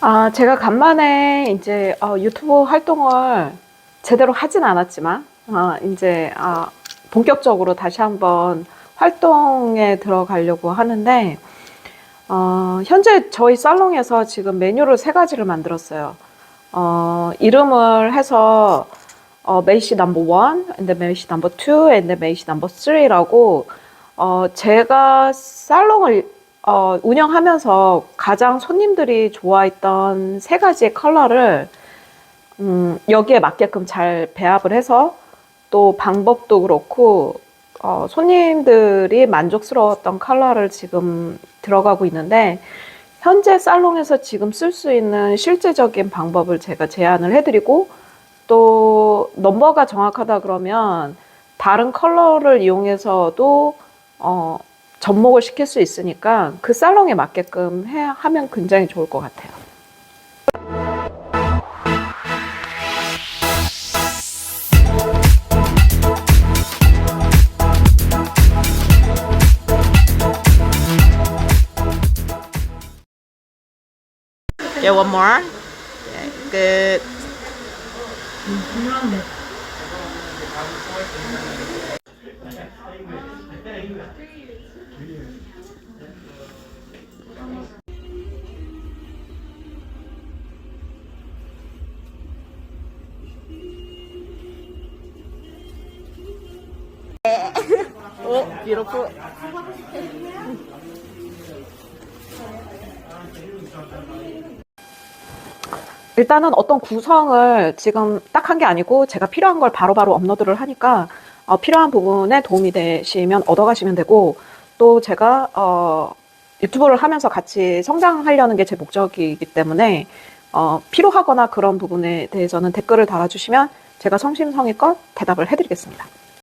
아, 제가 간만에 이제 어, 유튜브 활동을 제대로 하진 않았지만, 아, 이제 아, 본격적으로 다시 한번 활동에 들어가려고 하는데, 어, 현재 저희 살롱에서 지금 메뉴를 세 가지를 만들었어요. 어, 이름을 해서 어, 메이시 넘버 원, and 메이시 넘버 투, and 메이시 넘버 쓰리라고 어, 제가 살롱을 어, 운영하면서 가장 손님들이 좋아했던 세 가지의 컬러를 음, 여기에 맞게끔 잘 배합을 해서 또 방법도 그렇고 어, 손님들이 만족스러웠던 컬러를 지금 들어가고 있는데 현재 살롱에서 지금 쓸 수 있는 실제적인 방법을 제가 제안을 해드리고 또 넘버가 정확하다 그러면 다른 컬러를 이용해서도 어, 접목을 시킬 수 있으니까 그 살롱에 맞게끔 해, 하면 굉장히 좋을 것 같아요. Yeah, one more. Yeah, good. Oh, beautiful. 일단은 어떤 구성을 지금 딱 한 게 아니고 제가 필요한 걸 바로 바로 업로드를 하니까 어, 필요한 부분에 도움이 되시면 얻어가시면 되고 또 제가 어, 유튜브를 하면서 같이 성장하려는 게 제 목적이기 때문에 어, 필요하거나 그런 부분에 대해서는 댓글을 달아주시면 제가 성심성의껏 대답을 해드리겠습니다.